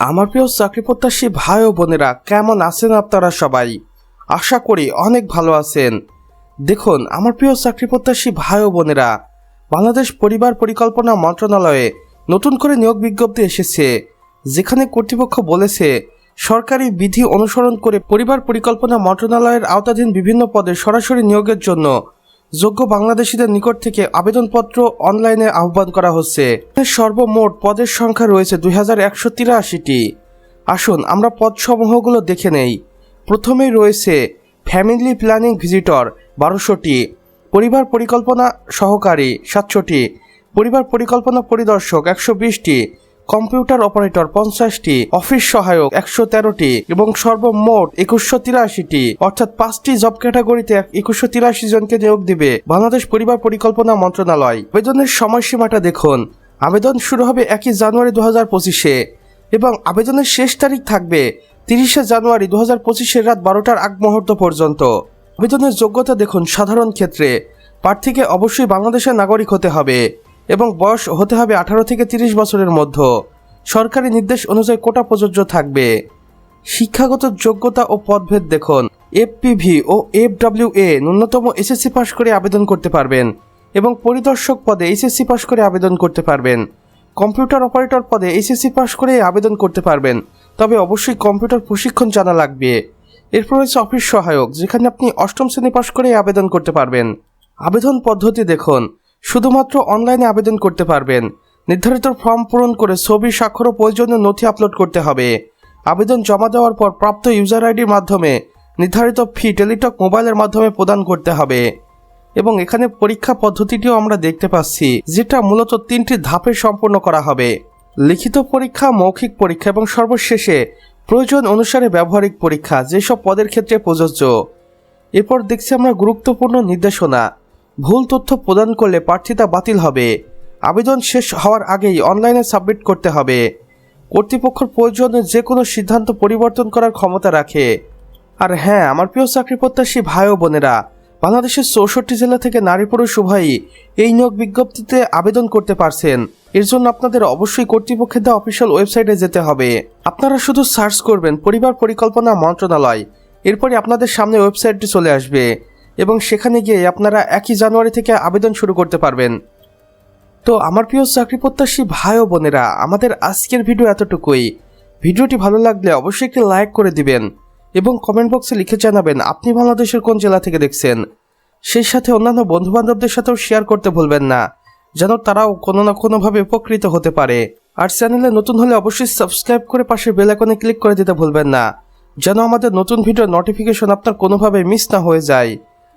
আমার প্রিয় চাকরি প্রত্যাশী ভাই ও বোনেরা কেমন আছেন আপনারা সবাই? আশা করি অনেক ভালো আছেন। দেখুন, আমার প্রিয় চাকরি প্রত্যাশী ভাই ও বোনেরা, বাংলাদেশ পরিবার পরিকল্পনা মন্ত্রণালয়ে নতুন করে নিয়োগ বিজ্ঞপ্তি এসেছে, যেখানে কর্তৃপক্ষ বলেছে, সরকারি বিধি অনুসরণ করে পরিবার পরিকল্পনা মন্ত্রণালয়ের আওতাধীন বিভিন্ন পদে সরাসরি নিয়োগের জন্য যোগ্য বাংলাদেশিদের নিকট থেকে আবেদনপত্র অনলাইনে আহ্বান করা হচ্ছে। সর্বমোট পদের সংখ্যা রয়েছে দুই হাজার একশো তিরাশিটি। আসুন, আমরা পদসমূহগুলো দেখে নেই। প্রথমেই রয়েছে ফ্যামিলি প্ল্যানিং ভিজিটর বারোশোটি, পরিবার পরিকল্পনা সহকারী সাতশোটি, পরিবার পরিকল্পনা পরিদর্শক একশো বিশটি কম্পিউটার অপারেটর পঞ্চাশটি, অফিস সহায়ক একশো তেরোটি এবং সর্বমোট একুশশো তিরাশিটি। অর্থাৎ পাঁচটি জব ক্যাটাগরিতে একুশশো তিরাশি জনকে নিয়োগ দিবে বাংলাদেশ পরিবার পরিকল্পনা মন্ত্রণালয়। আবেদনের সময়সীমাটা দেখুন। আবেদন শুরু হবে একই জানুয়ারি দু হাজার পঁচিশে এবং আবেদনের শেষ তারিখ থাকবে তিরিশে জানুয়ারি দু হাজার পঁচিশের রাত বারোটার আগ মুহূর্ত পর্যন্ত। আবেদনের যোগ্যতা দেখুন সাধারণ ক্ষেত্রে। প্রার্থীকে অবশ্যই বাংলাদেশের নাগরিক হতে হবে। এবং বয়স হতে হবে আঠারো থেকে তিরিশ বছরের মধ্যে। সরকারি নির্দেশ অনুযায়ী কোটা প্রযোজ্য থাকবে। শিক্ষাগত যোগ্যতা ও পদভেদ দেখুন। এফপিভি ও এফডব্লিউ এ ন্যূনতম এসএসসি পাশ করে আবেদন করতে পারবেন এবং পরিদর্শক পদে এইচএসসি পাশ করে আবেদন করতে পারবেন। কম্পিউটার অপারেটর পদে এইচএসসি পাশ করে আবেদন করতে পারবেন। তবে অবশ্যই কম্পিউটার প্রশিক্ষণ জানা লাগবে। এরপর রয়েছে অফিস সহায়ক, যেখানে আপনি অষ্টম শ্রেণি পাশ করে আবেদন করতে পারবেন। আবেদন পদ্ধতি দেখুন। শুধুমাত্র অনলাইনে আবেদন করতে পারবেন। নির্ধারিত ফর্ম পূরণ করে ছবি, স্বাক্ষর ও প্রয়োজনীয় নথি আপলোড করতে হবে। আবেদন জমা দেওয়ার পর প্রাপ্ত ইউজার আইডির মাধ্যমে নির্ধারিত ফি টেলিটক মোবাইলের মাধ্যমে প্রদান করতে হবে। এবং এখানে পরীক্ষা পদ্ধতিটিও আমরা দেখতে পাচ্ছি, যেটা মূলত তিনটি ধাপে সম্পন্ন করা হবে। লিখিত পরীক্ষা, মৌখিক পরীক্ষা এবং সর্বশেষে প্রয়োজন অনুসারে ব্যবহারিক পরীক্ষা, যেসব পদের ক্ষেত্রে প্রযোজ্য। এরপর দেখছি আমরা গুরুত্বপূর্ণ নির্দেশনা। ভুল তথ্য প্রদান করলে প্রার্থিতা বাতিল হবে। আবেদন শেষ হওয়ার আগেই অনলাইনে সাবমিট করতে হবে। কর্তৃপক্ষের প্রয়োজনে যে কোনো সিদ্ধান্ত পরিবর্তন করার ক্ষমতা রাখে। আর হ্যাঁ আমার প্রিয় চাকরি প্রত্যাশী ভাই ও বোনেরা, বাংলাদেশের চৌষট্টি জেলা থেকে নারী পুরুষ উভয়ই এই নিয়োগ বিজ্ঞপ্তিতে আবেদন করতে পারছেন। এর জন্য আপনাদের অবশ্যই কর্তৃপক্ষের দেওয়া অফিসিয়াল ওয়েবসাইটে যেতে হবে। আপনারা শুধু সার্চ করবেন পরিবার পরিকল্পনা মন্ত্রণালয়। এরপরে আপনাদের সামনে ওয়েবসাইটটি চলে আসবে। এবং সেখানে গিয়ে আপনারা একই জানুয়ারি থেকে আবেদন শুরু করতে পারবেন। তো আমার প্রিয় চাকরি প্রত্যাশী ভাই ও বোনেরা, আমাদের আজকের ভিডিও এতটুকুই। ভিডিওটি ভালো লাগলে অবশ্যই একটি লাইক করে দিবেন এবং কমেন্ট বক্সে লিখে জানাবেন, আপনি বাংলাদেশের কোন জেলা থেকে দেখছেন? সেই সাথে অন্যান্য বন্ধু বান্ধবদের সাথেও শেয়ার করতে ভুলবেন না, যেন তারাও কোনো না কোনোভাবে উপকৃত হতে পারে। আর চ্যানেলে নতুন হলে অবশ্যই সাবস্ক্রাইব করে পাশে বেল আইকনে ক্লিক করে দিতে ভুলবেন না, যেন আমাদের নতুন ভিডিও নোটিফিকেশন আপনার কোনোভাবে মিস না হয়ে যায়।